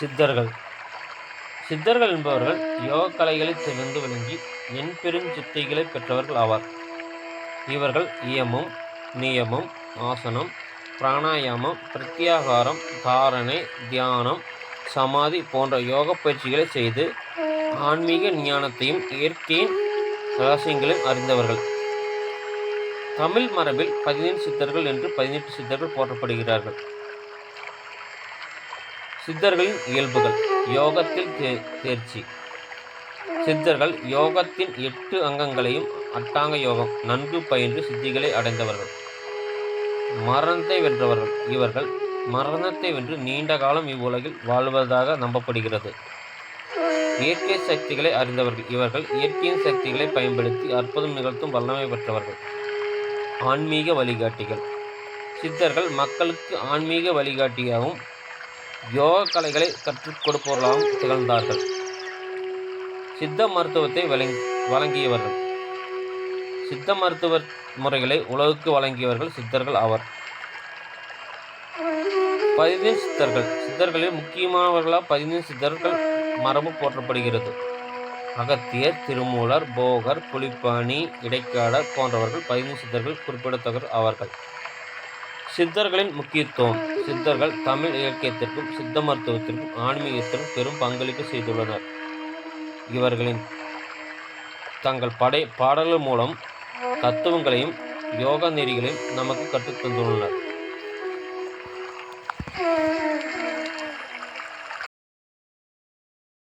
சித்தர்கள். சித்தர்கள் என்பவர்கள் யோக கலைகளில் சிறந்து விளங்கி என் பெரும் சித்தைகளை பெற்றவர்கள் ஆவார். இவர்கள் இயமம் நியமம் ஆசனம் பிராணாயாமம் பிரத்யாகாரம் தாரணை தியானம் சமாதி போன்ற யோக பயிற்சிகளை செய்து ஆன்மீக ஞானத்தையும் இயற்கையின் ரகசியங்களையும் அறிந்தவர்கள். தமிழ் மரபில் பதினேழு சித்தர்கள் என்று பதினெட்டு சித்தர்கள் போற்றப்படுகிறார்கள். சித்தர்களின் இயல்புகள். யோகத்தில் தே- தேர்ச்சி. சித்தர்கள் யோகத்தின் எட்டு அங்கங்களையும் அட்டாங்க யோகம் நன்கு பயின்று சித்திகளை அடைந்தவர்கள். மரணத்தை வென்றவர்கள். இவர்கள் மரணத்தை வென்று நீண்ட காலம் இவ்வுலகில் வாழ்வதாக நம்பப்படுகிறது. இயற்கை சக்திகளை அறிந்தவர்கள். இவர்கள் இயற்கையின் சக்திகளை பயன்படுத்தி அற்புதம் நிகழ்த்தும் வல்லமை பெற்றவர்கள். ஆன்மீக வழிகாட்டிகள். சித்தர்கள் மக்களுக்கு ஆன்மீக வழிகாட்டியாகவும் யோக கலைகளை கற்றுக் கொடுப்பவர்களாகவும் திகழ்ந்தார்கள். சித்த மருத்துவத்தை வழங்கி வழங்கியவர்கள். சித்த மருத்துவ முறைகளை உலகுக்கு வழங்கியவர்கள் சித்தர்கள் ஆவர். பதினேழு சித்தர்கள். சித்தர்களில் முக்கியமானவர்களாக பதினேழு சித்தர்கள் மரபு போற்றப்படுகிறது. அகத்தியர் திருமூலர் போகர் புலிப்பாணி இடைக்காடர் போன்றவர்கள் பதினேழு சித்தர்கள் குறிப்பிடத்தக்கர் ஆவார்கள். சித்தர்களின் முக்கியத்துவம். சித்தர்கள் தமிழ் இலக்கியத்திற்கும் சித்த மருத்துவத்திற்கும் ஆன்மீகத்திற்கும் பெரும் பங்களிப்பு செய்துள்ளனர். இவர்களின் தங்கள் படை பாடல்கள் மூலம் தத்துவங்களையும் யோகா நெறிகளையும் நமக்கு கற்றுத்தந்துள்ளனர்.